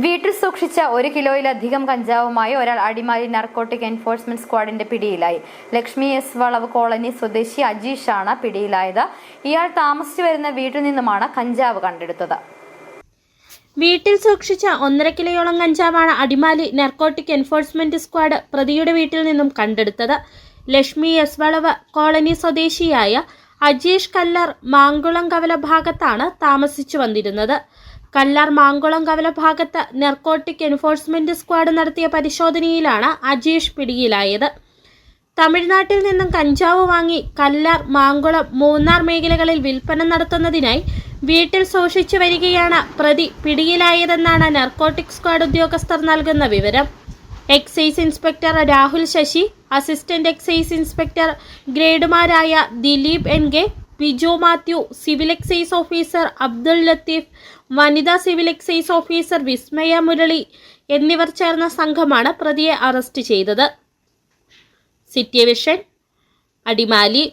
വീട്ടിൽ സൂക്ഷിച്ച ഒരു കിലോയിലധികം കഞ്ചാവുമായി ഒരാൾ അടിമാലി നാർക്കോട്ടിക് എൻഫോഴ്സ്മെന്റ് സ്ക്വാഡിന്റെ പിടിയിലായി. ലക്ഷ്മി എസ് വളവ് കോളനി സ്വദേശി അജീഷാണ് പിടിയിലായത്. ഇയാൾ താമസിച്ചു വരുന്ന വീട്ടിൽ നിന്നുമാണ് കഞ്ചാവ് കണ്ടെടുത്തത്. വീട്ടിൽ സൂക്ഷിച്ച ഒന്നര കിലോയോളം കഞ്ചാവാണ് അടിമാലി നർക്കോട്ടിക് എൻഫോഴ്സ്മെന്റ് സ്ക്വാഡ് പ്രതിയുടെ വീട്ടിൽ നിന്നും കണ്ടെടുത്തത്. ലക്ഷ്മി എസ് വളവ് കോളനി സ്വദേശിയായ അജീഷ് കല്ലർ മാങ്കുളം കവല ഭാഗത്താണ് താമസിച്ചു വന്നിരുന്നത്. കല്ലാർ മാങ്കുളം കവല ഭാഗത്ത് നെർക്കോട്ടിക് എൻഫോഴ്സ്മെന്റ് സ്ക്വാഡ് നടത്തിയ പരിശോധനയിലാണ് അജീഷ് പിടിയിലായത്. തമിഴ്നാട്ടിൽ നിന്നും കഞ്ചാവ് വാങ്ങി കല്ലാർ മാങ്കുളം മൂന്നാർ മേഖലകളിൽ വിൽപ്പന നടത്തുന്നതിനായി വീട്ടിൽ സൂക്ഷിച്ചു വരികയാണ് പ്രതി പിടിയിലായതെന്നാണ് നർക്കോട്ടിക് സ്ക്വാഡ് ഉദ്യോഗസ്ഥർ നൽകുന്ന വിവരം. Excise inspector Rahul Sasi assistant excise inspector ഗ്രേഡുമാരായ Dileep N K Biju Mathew civil excise officer Abdul Latheef വനിതാ civil excise officer Vismaya Murali എന്നിവർ ചേർന്ന സംഘമാണ് പ്രതിയെ അറസ്റ്റ് ചെയ്തത്. City vision Adimali